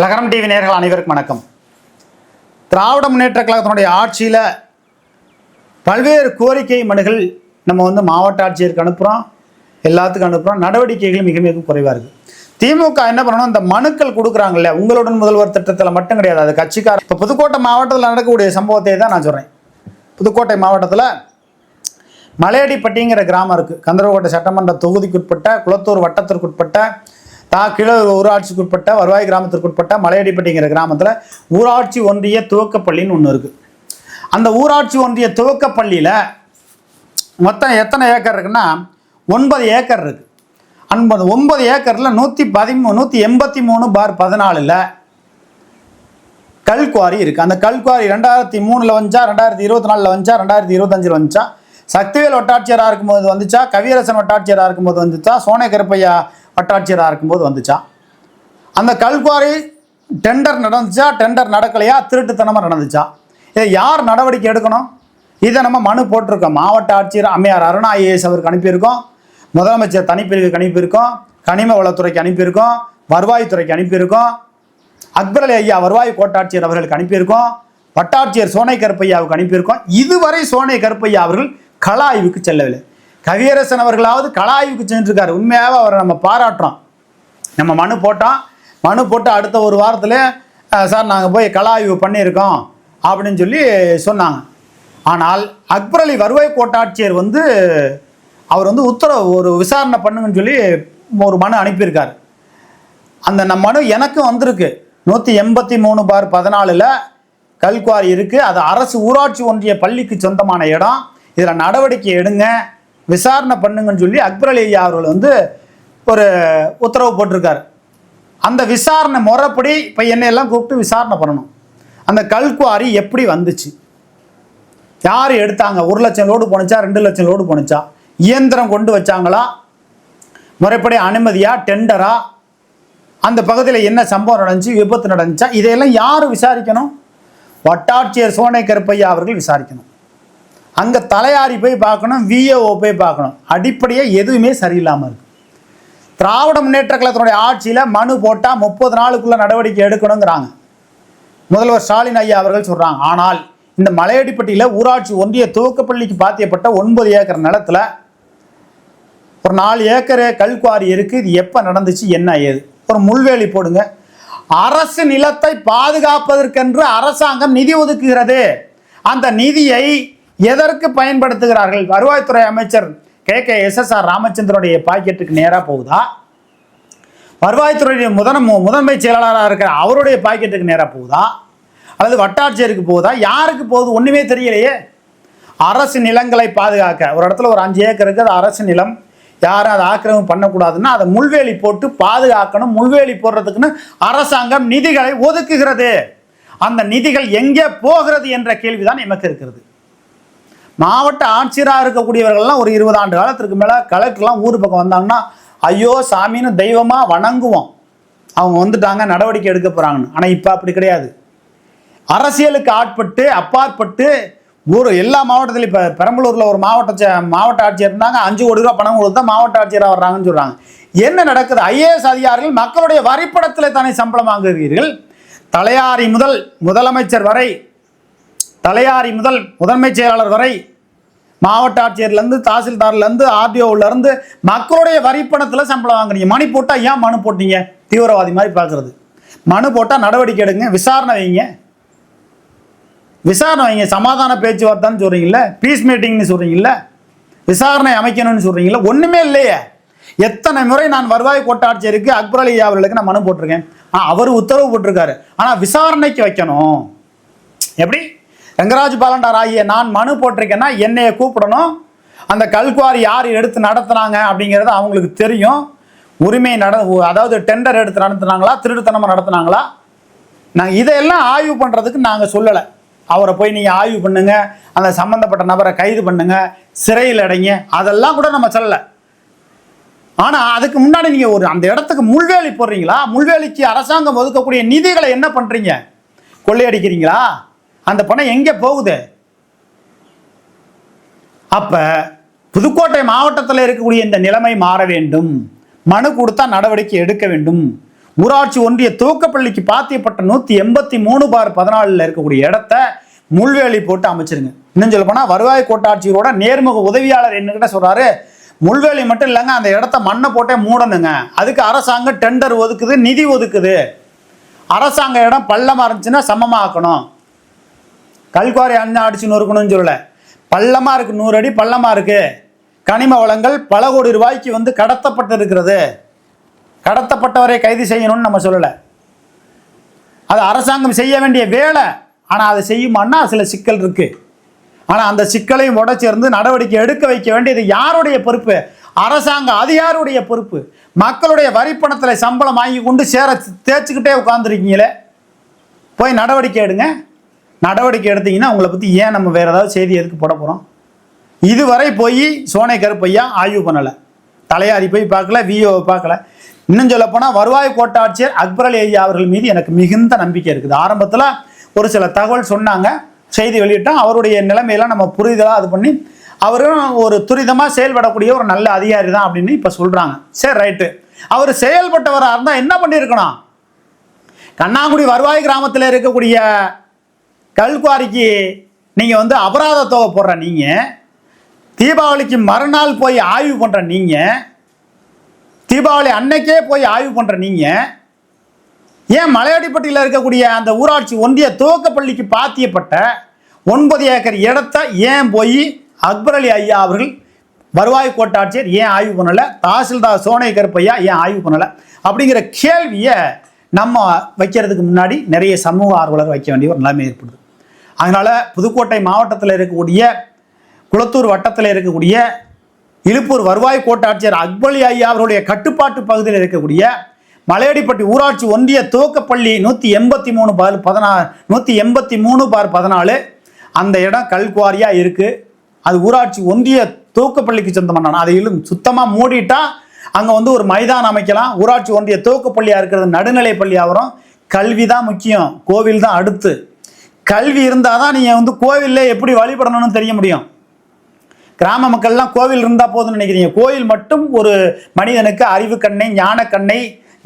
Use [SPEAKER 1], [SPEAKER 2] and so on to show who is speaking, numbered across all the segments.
[SPEAKER 1] லகரம் டிவி நேர்கள் அனைவருக்கும் வணக்கம். திராவிட முன்னேற்ற கழகத்தினுடைய ஆட்சியில் பல்வேறு கோரிக்கை மனுகள் நம்ம வந்து மாவட்ட ஆட்சியருக்கு அனுப்புகிறோம் எல்லாத்துக்கும் அனுப்புகிறோம் நடவடிக்கைகள் மிக மிக குறைவாக இருக்குது திமுக என்ன பண்ணணும்? இந்த மனுக்கள் கொடுக்குறாங்கல்ல உங்களுடன் முதல்வர் திட்டத்தில் மட்டும் கிடையாது. அது கட்சிக்கார இப்போ புதுக்கோட்டை மாவட்டத்தில் நடக்கக்கூடிய சம்பவத்தை தான் நான் சொல்கிறேன் புதுக்கோட்டை மாவட்டத்தில் மலையடிப்பட்டிங்கிற கிராமம் இருக்குது கந்தரகோட்டை சட்டமன்ற தொகுதிக்குட்பட்ட குளத்தூர் வட்டத்திற்குட்பட்ட தா கிழ ஊராட்சிக்குட்பட்ட வருவாய் கிராமத்திற்குட்பட்ட மலையடிப்பட்டிங்கிற கிராமத்தில் ஊராட்சி ஒன்றிய துவக்கப்பள்ளின்னு ஒன்று இருக்குது அந்த ஊராட்சி ஒன்றிய துவக்கப்பள்ளியில் மொத்தம் எத்தனை ஏக்கர் இருக்குன்னா ஒன்பது ஏக்கர் இருக்குது அன்பது ஒன்பது ஏக்கரில் நூற்றி பதிமூ நூற்றி எண்பத்தி மூணு பார் பதினாலில் கல்குவாரி இருக்குது அந்த கல்குவாரி ரெண்டாயிரத்தி மூணில் வந்துச்சா ரெண்டாயிரத்தி இருபத்தி நாலில் வந்துச்சா ரெண்டாயிரத்தி இருபத்தஞ்சில் வந்துச்சா சக்திவேல் வட்டாட்சியராக இருக்கும்போது வந்துச்சா கவியரசன் வட்டாட்சியராக இருக்கும்போது வந்துச்சா சோனே கருப்பையா வட்டாட்சியராக இருக்கும்போது வந்துச்சா? அந்த கல்குவாரி டெண்டர் நடந்துச்சா? டெண்டர் நடக்கலையா? திருட்டுத்தனமாக நடந்துச்சா? இதை யார் நடவடிக்கை எடுக்கணும்? இதை நம்ம மனு போட்டிருக்கோம். மாவட்ட ஆட்சியர் அம்மையார் அருணா ஐஏஎஸ் அவருக்கு அனுப்பியிருக்கோம். முதலமைச்சர் தனிப்பிரிவுக்கு அனுப்பியிருக்கோம். கனிம வளத்துறைக்கு அனுப்பியிருக்கோம். வருவாய்த்துறைக்கு அனுப்பியிருக்கோம். அக்பர் அலி ஐயா வருவாய் கோட்டாட்சியர் அவர்களுக்கு அனுப்பியிருக்கோம். வட்டாட்சியர் சோனை கருப்பையாவுக்கு அனுப்பியிருக்கோம். இதுவரை சோனை கருப்பையா அவர்கள் கள ஆய்வுக்கு செல்லவில்லை. கவியரசன் அவர்களாவது கலாய்வுக்கு சென்றிருக்காரு. உண்மையாக அவரை நம்ம பாராட்டுறோம். நம்ம மனு போட்டோம். மனு போட்டு அடுத்த ஒரு வாரத்தில் சார் நாங்கள் போய் கலாய்வு பண்ணியிருக்கோம் அப்படின்னு சொல்லி சொன்னாங்க. ஆனால் அக்பர் அலி வருவாய் கோட்டாட்சியர் வந்து அவர் வந்து உத்தரவு ஒரு விசாரணை பண்ணுங்கன்னு சொல்லி ஒரு மனு அனுப்பியிருக்கார். அந்த நம்ம மனு எனக்கும் வந்திருக்கு. நூற்றி எண்பத்தி மூணு பார் பதினாலில் கல்குவாரி இருக்குது அது அரசு ஊராட்சி ஒன்றிய பள்ளிக்கு சொந்தமான இடம். இதில் நடவடிக்கை எடுங்க. விசாரணை பண்ணுங்கன்னு சொல்லி அக்பர் அலி ஐயா அவர்கள் வந்து ஒரு உத்தரவு போட்டிருக்காரு. அந்த விசாரணை முறைப்படி இப்போ என்னையெல்லாம் கூப்பிட்டு விசாரணை பண்ணணும். அந்த கல்குவாரி எப்படி வந்துச்சு? யார் எடுத்தாங்க? ஒரு லட்சம் லோடு போணுச்சா? ரெண்டு லட்சம் லோடு போணுச்சா? இயந்திரம் கொண்டு வச்சாங்களா? முறைப்படி அனுமதியா? டெண்டரா? அந்த பகுதியில் என்ன சம்பவம் நடந்துச்சு? விபத்து நடந்துச்சா? இதையெல்லாம் யார் விசாரிக்கணும்? வட்டாட்சியர் சோனை கருப்பையா அவர்கள் விசாரிக்கணும். அங்கே தலையாரி போய் பார்க்கணும் விஏஓ போய் பார்க்கணும். அடிப்படையாக எதுவுமே சரியில்லாமல் இருக்கு. திராவிட முன்னேற்ற கழகத்தினுடைய ஆட்சியில் மனு போட்டால் முப்பது நாளுக்குள்ள நடவடிக்கை எடுக்கணுங்கிறாங்க. முதல்வர் ஸ்டாலின் ஐயா அவர்கள் சொல்கிறாங்க ஆனால் இந்த மலையடிப்பட்டியில் ஊராட்சி ஒன்றிய துவக்கப்பள்ளிக்கு பாத்தியப்பட்ட ஒன்பது ஏக்கர் நிலத்தில் ஒரு நாலு ஏக்கர் கல்குவாரி இருக்குது இது எப்போ நடந்துச்சு? என்ன ஏது? ஒரு முள்வேலி போடுங்க. அரசு நிலத்தை பாதுகாப்பதற்கென்று அரசாங்கம் நிதி ஒதுக்குகிறது. அந்த நிதியை எதற்கு பயன்படுத்துகிறார்கள்? வருவாய்த்துறை அமைச்சர் K. K. S. S. R. ராமச்சந்திரனுடைய பாக்கெட்டுக்கு நேராக போகுதா? வருவாய்த்துறையுடைய முதன் முதன்மை செயலாளராக இருக்கிற அவருடைய பாக்கெட்டுக்கு நேராக போகுதா? அல்லது வட்டாட்சியருக்கு போகுதா? யாருக்கு போகுது? ஒன்றுமே தெரியலையே. அரசு நிலங்களை பாதுகாக்க. ஒரு இடத்துல ஒரு அஞ்சு ஏக்கர் இருக்குது. அது அரசு நிலம். யாரும் அதை ஆக்கிரமிப்பு பண்ணக்கூடாதுன்னா அதை முள்வேலி போட்டு பாதுகாக்கணும். முள்வேலி போடுறதுக்குன்னு அரசாங்கம் நிதிகளை ஒதுக்குகிறது. அந்த நிதிகள் எங்கே போகிறது என்ற கேள்விதான் எமக்கு இருக்கிறது. மாவட்ட ஆட்சியராக இருக்கக்கூடியவர்கள்லாம் ஒரு இருபது ஆண்டு காலத்திற்கு மேலே கலெக்டர்லாம் ஊர் பக்கம் வந்தாங்கன்னா ஐயோ சாமின்னு தெய்வமாக வணங்குவோம். அவங்க வந்துட்டாங்க நடவடிக்கை எடுக்க போகிறாங்கன்னு ஆனால் இப்போ அப்படி கிடையாது. அரசியலுக்கு ஆட்பட்டு அப்பாற்பட்டு ஊர் எல்லா மாவட்டத்திலும் இப்போ பெரம்பலூரில் ஒரு மாவட்ட சே- மாவட்ட ஆட்சியர் இருந்தாங்க அஞ்சு கோடி ரூபா பணம் கொடுத்து தான் மாவட்ட ஆட்சியராக வர்றாங்கன்னு சொல்கிறாங்க என்ன நடக்குது? ஐஏஎஸ் அதிகாரிகள் மக்களுடைய வரிப்படத்தில் தானே சம்பளம் வாங்குகிறீர்கள்? தலையாரி முதல் முதலமைச்சர் வரை தலையாரி முதல் முதன்மை செயலாளர் வரை மாவட்ட ஆட்சியர்லேருந்து தாசில்தார்லேருந்து ஆர்டிஓவிலேருந்து மக்களுடைய வரிப்பணத்தில் சம்பளம் வாங்குறீங்க மணி போட்டால் ஏன் மனு போட்டீங்க? தீவிரவாதி மாதிரி பார்க்குறது. மனு போட்டால் நடவடிக்கை எடுங்க விசாரணை வைங்க. விசாரணை வைங்க. சமாதான பேச்சுவார்த்தைன்னு சொல்கிறீங்கல்ல பீஸ் மீட்டிங்னு சொல்கிறீங்கல்ல விசாரணை அமைக்கணும்னு சொல்கிறீங்கல்ல ஒன்றுமே இல்லையே. எத்தனை முறை நான் வருவாய் கோட்டாட்சியருக்கு அக்பர் அலி அவர்களுக்கு நான் மனு போட்டிருக்கேன். ஆ அவர் உத்தரவு போட்டிருக்காரு. ஆனால் விசாரணைக்கு வைக்கணும். எப்படி? ரங்கராஜ் பாலண்டார் ஆகிய நான் மனு போட்டிருக்கேன்னா என்னைய கூப்பிடணும். அந்த கல்குவாரி யார் எடுத்து நடத்துனாங்க அப்படிங்கிறது அவங்களுக்கு தெரியும். உரிமை நட அதாவது டெண்டர் எடுத்து நடத்துனாங்களா திருடுத்தனமாக நடத்துனாங்களா? நாங்கள் இதையெல்லாம் ஆய்வு பண்ணுறதுக்கு நாங்கள் சொல்லலை. அவரை போய் நீங்கள் ஆய்வு பண்ணுங்க. அந்த சம்மந்தப்பட்ட நபரை கைது பண்ணுங்க. சிறையில் அடைங்க. அதெல்லாம் கூட நம்ம சொல்லலை. ஆனால் அதுக்கு முன்னாடி நீங்கள் ஒரு அந்த இடத்துக்கு முள்வேலி போடுறீங்களா? முள்வேலிக்கு அரசாங்கம் ஒதுக்கக்கூடிய நிதிகளை என்ன பண்ணுறீங்க கொள்ளையடிக்கிறீங்களா? அந்த பணம் எங்கே போகுது? அப்போ புதுக்கோட்டை மாவட்டத்தில் இருக்கக்கூடிய இந்த நிலைமை மாற வேண்டும். மனு கொடுத்தா நடவடிக்கை எடுக்க வேண்டும். ஊராட்சி ஒன்றிய துவக்கப்பள்ளிக்கு பாத்தியப்பட்ட நூற்றி எண்பத்தி மூணு பார் பதினாலில் இருக்கக்கூடிய இடத்த முள்வேலி போட்டு அமைச்சிருங்க. இன்னும் சொல்ல போனால் வருவாய் கோட்டாட்சியரோட நேர்முக உதவியாளர் என்னகிட்ட சொல்கிறாரு முள்வேலி மட்டும் இல்லைங்க அந்த இடத்த மண்ணை போட்டே மூடணுங்க. அதுக்கு அரசாங்கம் டெண்டர் ஒதுக்குது நிதி ஒதுக்குது. அரசாங்க இடம் பள்ளமாக இருந்துச்சுன்னா சமமாக்கணும். கல்குவாரி அண்ணா அடிச்சு நொறுக்கணும்னு சொல்லல. பள்ளமா இருக்கு நூறு அடி பள்ளமா இருக்கு. கனிம வளங்கள் பல கோடி ரூபாய்க்கு வந்து கடத்தப்பட்டு இருக்கிறது கடத்தப்பட்டவரை கைது செய்யணும்னு நம்ம சொல்லலை. அது அரசாங்கம் செய்ய வேண்டிய வேலை. ஆனால் அதை செய்யுமான்னா சில சிக்கல் இருக்கு. ஆனால் அந்த சிக்கலையும் உடச்சிருந்து நடவடிக்கை எடுக்க வைக்க வேண்டியது யாருடைய பொறுப்பு? அரசாங்க அதிகாருடைய பொறுப்பு. மக்களுடைய வரிப்பணத்தில் சம்பளம் வாங்கி கொண்டு சேர தேய்ச்சிக்கிட்டே உட்காந்துருக்கீங்களே போய் நடவடிக்கை எடுங்க. நடவடிக்கை எடுத்தீங்கன்னா உங்களை பற்றி ஏன் நம்ம வேறு ஏதாவது செய்தி எதுக்கு போட போகிறோம் இதுவரை போய் சோனை கருப்பையா ஆய்வு பண்ணலை. தலையாரி போய் பார்க்கல விஓவை பார்க்கல. இன்னும் சொல்லப் போனால் வருவாய் கோட்டாட்சியர் அக்பர் அலி ஐயா அவர்கள் மீது எனக்கு மிகுந்த நம்பிக்கை இருக்குது. ஆரம்பத்தில் ஒரு சில தகவல் சொன்னாங்க செய்தி வெளியிட்டோம். அவருடைய நிலைமையெல்லாம் நம்ம புரிதலாக அது பண்ணி அவரும் ஒரு துரிதமாக செயல்படக்கூடிய ஒரு நல்ல அதிகாரி தான் அப்படின்னு இப்போ சொல்கிறாங்க சரி ரைட்டு அவர் செயல்பட்டவராக இருந்தால் என்ன பண்ணியிருக்கணும்? கண்ணாங்குடி வருவாய் கிராமத்தில் இருக்கக்கூடிய கல்குவாரிக்கு நீங்கள் வந்து அபராத தொகை போடுற நீங்கள் தீபாவளிக்கு மறுநாள் போய் ஆய்வு பண்ணுற நீங்கள் தீபாவளி அன்னைக்கே போய் ஆய்வு பண்ணுற நீங்கள் ஏன் மலையாடிப்பட்டியில் இருக்கக்கூடிய அந்த ஊராட்சி ஒன்றிய துவக்கப்பள்ளிக்கு பாத்தியப்பட்ட ஒன்பது ஏக்கர் இடத்த ஏன் போய் அக்பர் அலி ஐயா அவர்கள் வருவாய் கோட்டாட்சியர் ஏன் ஆய்வு பண்ணலை தாசில்தார் சோனை கருப்பையா ஏன் ஆய்வு பண்ணலை அப்படிங்கிற கேள்வியை நம்ம வைக்கிறதுக்கு முன்னாடி நிறைய சமூக ஆர்வலர் வைக்க வேண்டிய ஒரு நிலைமை ஏற்படுது. அதனால் புதுக்கோட்டை மாவட்டத்தில் இருக்கக்கூடிய குளத்தூர் வட்டத்தில் இருக்கக்கூடிய இழுப்பூர் வருவாய் கோட்டாட்சியர் அக்பலி ஐயா அவருடைய கட்டுப்பாட்டு பகுதியில் இருக்கக்கூடிய மலையடிப்பட்டி ஊராட்சி ஒன்றிய துவக்கப்பள்ளி நூற்றி எண்பத்தி மூணு பார் பதினா நூற்றி எண்பத்தி மூணு பார் பதினாலு அந்த இடம் கல்குவாரியாக இருக்குது அது ஊராட்சி ஒன்றிய துவக்கப்பள்ளிக்கு சொந்தமான அதை இழும் சுத்தமாக மூடிட்டா அங்கே வந்து ஒரு மைதானம் அமைக்கலாம். ஊராட்சி ஒன்றிய துவக்கப்பள்ளியாக இருக்கிறது நடுநிலை பள்ளியாக வரும் கல்வி தான் முக்கியம். கோவில் தான் அடுத்து. கல்வி இருந்தால் தான் நீங்கள் வந்து கோவிலில் எப்படி வழிபடணும்னு தெரிய முடியும். கிராம மக்கள்லாம் கோவில் இருந்தால் போதும்னு நினைக்கிறீங்க. கோயில் மட்டும் ஒரு மனிதனுக்கு அறிவு கண்ணை ஞான கண்ணை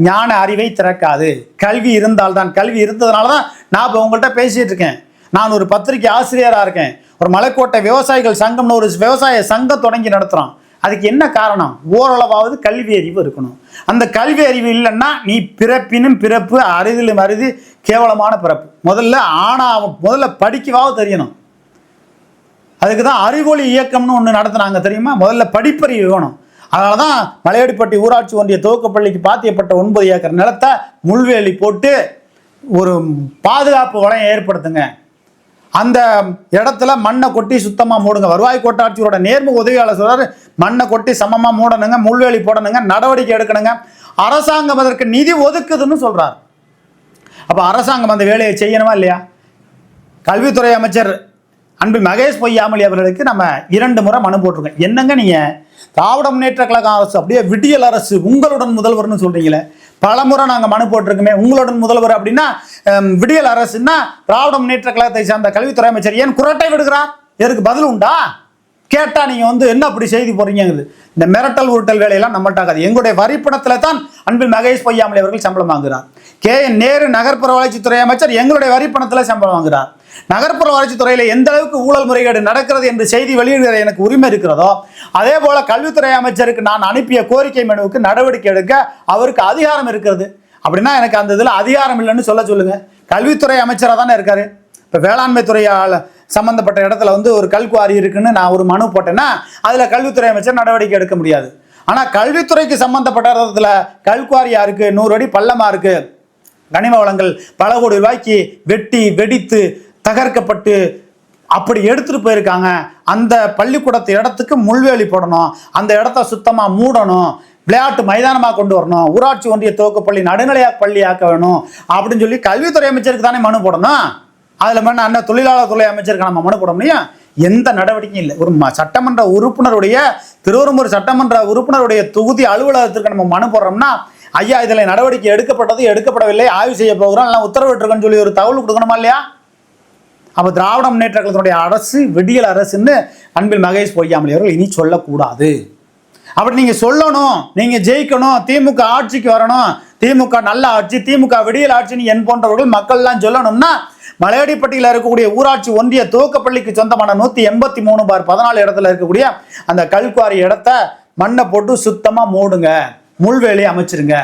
[SPEAKER 1] ஞான அறிவை திறக்காது. கல்வி இருந்தால்தான். கல்வி இருந்ததுனால தான் நான் இப்போ உங்கள்கிட்ட பேசிகிட்டு இருக்கேன். நான் ஒரு பத்திரிகை ஆசிரியராக இருக்கேன். ஒரு மலைக்கோட்டை விவசாயிகள் சங்கம்னு ஒரு விவசாய சங்கம் தொடங்கி நடத்துகிறோம் அதுக்கு என்ன காரணம்? ஓரளவாவது கல்வி அறிவு இருக்கணும். அந்த கல்வி அறிவு இல்லைன்னா நீ பிறப்பினும் பிறப்பு அரிதிலும் அரிது கேவலமான பிறப்பு. முதல்ல ஆனா முதல்ல படிக்கவாவது தெரியணும். அதுக்கு தான் அறிவொளி இயக்கம்னு ஒன்று நடத்துனாங்க தெரியுமா? முதல்ல படிப்பறிவு வேணும். அதனால தான் மலையடிப்பட்டி ஊராட்சி ஒன்றிய துவக்கப்பள்ளிக்கு பாத்தியப்பட்ட ஒன்பது ஏக்கர் நிலத்தை முள்வேலி போட்டு ஒரு பாதுகாப்பு வளையம் ஏற்படுத்துங்க. அந்த இடத்துல மண்ணை கொட்டி சுத்தமாக மூடுங்க. வருவாய் கோட்டாட்சியரோட நேர்முக உதவியாளர் சொல்றாரு மண்ணை கொட்டி சமமாக மூடணுங்க முள்வேலி போடணுங்க நடவடிக்கை எடுக்கணுங்க. அரசாங்கம் அதற்கு நிதி ஒதுக்குதுன்னு சொல்றாரு. அப்போ அரசாங்கம் அந்த வேலையை செய்யணுமா இல்லையா? கல்வித்துறை அமைச்சர் அன்பு மகேஷ் பொய்யாமலி அவர்களுக்கு நம்ம இரண்டு முறை மனு போட்டிருக்கோம். என்னங்க நீங்கள் திராவிட முன்னேற்ற கழக அரசு அப்படியே விடியல் அரசு உங்களுடன் முதல்வர்னு சொல்கிறீங்களே பல முறை நாங்கள் மனு போட்டிருக்கோமே. உங்களுடன் முதல்வர் அப்படின்னா விடியல் அரசுன்னா திராவிட முன்னேற்ற கழகத்தை சார்ந்த கல்வித்துறை அமைச்சர் ஏன் குரட்டை விடுகிறார்? எதுக்கு பதில் உண்டா? கேட்டால் நீங்கள் வந்து என்ன அப்படி செய்தி போறீங்கிறது இந்த மிரட்டல் உருட்டல் வேலையெல்லாம் நம்மள்ட்ட எங்களுடைய வரிப்பணத்தில் தான் அன்பில் மகேஷ் பொய்யாமலை அவர்கள் சம்பளம் வாங்குகிறார். கே என் நேரு நகர்ப்புற வளர்ச்சித்துறை அமைச்சர் எங்களுடைய வரிப்பணத்தில் சம்பளம் வாங்குகிறார். நகர்ப்புற வளர்ச்சித்துறையில எந்த அளவுக்கு ஊழல் முறைகேடு நடக்கிறது என்று செய்தி வெளியிடுகிற எனக்கு உரிமை இருக்கிறதோ அதே போல கல்வித்துறை அமைச்சருக்கு நான் அனுப்பிய கோரிக்கை மனுவுக்கு நடவடிக்கை எடுக்க அவருக்கு அதிகாரம் இருக்கிறது. அப்படின்னா எனக்கு அந்த இதில் அதிகாரம் இல்லைன்னு சொல்ல சொல்லுங்க. கல்வித்துறை அமைச்சராக தானே இருக்காரு. இப்போ வேளாண்மை துறையால் சம்மந்தப்பட்ட இடத்துல வந்து ஒரு கல்குவாரி இருக்குன்னு நான் ஒரு மனு போட்டேன்னா அதில் கல்வித்துறை அமைச்சர் நடவடிக்கை எடுக்க முடியாது. ஆனால் கல்வித்துறைக்கு சம்மந்தப்பட்ட இடத்துல கல்குவாரியா இருக்குது நூறு அடி பள்ளமாக இருக்குது கனிம வளங்கள் பல கோடி ரூபாய்க்கு வெட்டி வெடித்து தகர்க்கப்பட்டு அப்படி எடுத்துட்டு போயிருக்காங்க. அந்த பள்ளிக்கூடத்து இடத்துக்கு முள்வேலி போடணும். அந்த இடத்த சுத்தமா மூடணும். விளையாட்டு மைதானமாக கொண்டு வரணும். ஊராட்சி ஒன்றிய துவக்கப்பள்ளி நடுநிலையா பள்ளியாக்க வேணும். அப்படின்னு சொல்லி கல்வித்துறை அமைச்சருக்கு தானே மனு போடணும்? அதில் மண்ண அண்ணன் தொழிலாளர் துறை அமைச்சருக்கு நம்ம மனு போட முடியும் எந்த நடவடிக்கையும் இல்லை. ஒரு ம- சட்டமன்ற உறுப்பினருடைய திருவரும்பூர் சட்டமன்ற உறுப்பினருடைய தொகுதி அலுவலகத்திற்கு நம்ம மனு போடுறோம்னா ஐயா இதில் நடவடிக்கை எடுக்கப்பட்டது எடுக்கப்படவில்லை ஆய்வு செய்ய போகிறோம் எல்லாம் உத்தரவிட்டிருக்கோன்னு சொல்லி ஒரு தகவல் கொடுக்கணுமா இல்லையா? அப்போ திராவிட முன்னேற்ற கழகத்தினுடைய அரசு விடியல் அரசுன்னு அன்பில் மகேஷ் பொய்யாமலி அவர்கள் இனி சொல்லக்கூடாது. அப்படி நீங்கள் சொல்லணும் நீங்கள் ஜெயிக்கணும் திமுக ஆட்சிக்கு வரணும் திமுக நல்ல ஆட்சி திமுக விடியல் ஆட்சின்னு என் போன்றவர்கள் மக்கள்லாம் சொல்லணும்னா மலையடிப்பட்டியில் இருக்கக்கூடிய ஊராட்சி ஒன்றிய துவக்கப்பள்ளிக்கு சொந்தமான நூற்றி எண்பத்தி மூணு பார் பதினாலு இடத்துல இருக்கக்கூடிய அந்த கல்குவாரி இடத்த மண்ணை போட்டு சுத்தமாக மூடுங்க. முள்வேலி அமைச்சிருங்க.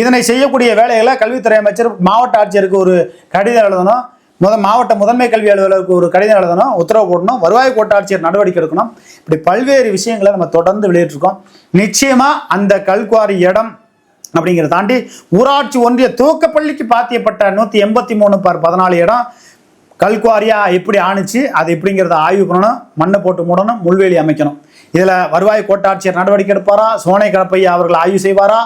[SPEAKER 1] இதனை செய்யக்கூடிய வேலைகளை கல்வித்துறை அமைச்சர் மாவட்ட ஆட்சியருக்கு ஒரு கடிதம் எழுதணும். முத மாவட்ட முதன்மை கல்வி அலுவலருக்கு ஒரு கடிதம் எழுதணும் உத்தரவு போடணும் வருவாய் கோட்டாட்சியர் நடவடிக்கை எடுக்கணும். இப்படி பல்வேறு விஷயங்களை நம்ம தொடர்ந்து வெளியிட்டிருக்கோம். நிச்சயமாக அந்த கல்குவாரி இடம் அப்படிங்கிறத தாண்டி ஊராட்சி ஒன்றிய துவக்கப்பள்ளிக்கு பாத்தியப்பட்ட நூற்றி எண்பத்தி மூணு பார் பதினாலு இடம். கல்குவாரியா எப்படி ஆணுச்சு அது எப்படிங்கிறத ஆய்வு பண்ணணும் மண்ணை போட்டு மூடணும் முள்வேலி அமைக்கணும். இதில் வருவாய் கோட்டாட்சியர் நடவடிக்கை எடுப்பாரா? சோனை கலப்பையா அவர்கள் ஆய்வு செய்வாரா?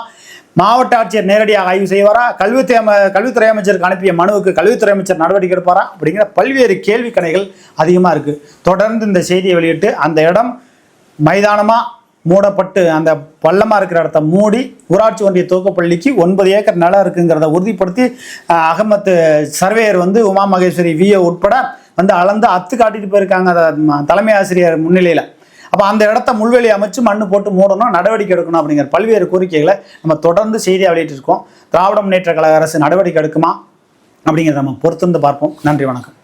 [SPEAKER 1] மாவட்ட ஆட்சியர் நேரடியாக ஆய்வு செய்வாரா? கல்வித்துறை அம கல்வித்துறை அமைச்சருக்கு அனுப்பிய மனுவுக்கு கல்வித்துறை அமைச்சர் நடவடிக்கை எடுப்பாரா? அப்படிங்கிற பல்வேறு கேள்வி கணைகள் அதிகமாக இருக்குது தொடர்ந்து இந்த செய்தியை வெளியிட்டு அந்த இடம் மைதானமாக மூடப்பட்டு அந்த பள்ளமாக இருக்கிற இடத்த மூடி ஊராட்சி ஒன்றிய துவக்கப்பள்ளிக்கு ஒன்பது ஏக்கர் நிலம் இருக்குங்கிறத உறுதிப்படுத்தி அகமத்து சர்வேயர் வந்து உமா மகேஸ்வரி விஏ உட்பட வந்து அளந்து அத்து காட்டிட்டு போயிருக்காங்க அதை தலைமை ஆசிரியர் முன்னிலையில். அப்போ அந்த இடத்த முள்வெளி அமைச்சு மண்ணு போட்டு மூடணும் நடவடிக்கை எடுக்கணும் அப்படிங்கிற பல்வேறு கோரிக்கைகளை நம்ம தொடர்ந்து செய்தியாக வெளியிட்டிருக்கோம் திராவிட முன்னேற்ற கழக அரசு நடவடிக்கை எடுக்குமா அப்படிங்கிறத நம்ம பொறுத்திருந்து பார்ப்போம். நன்றி வணக்கம்.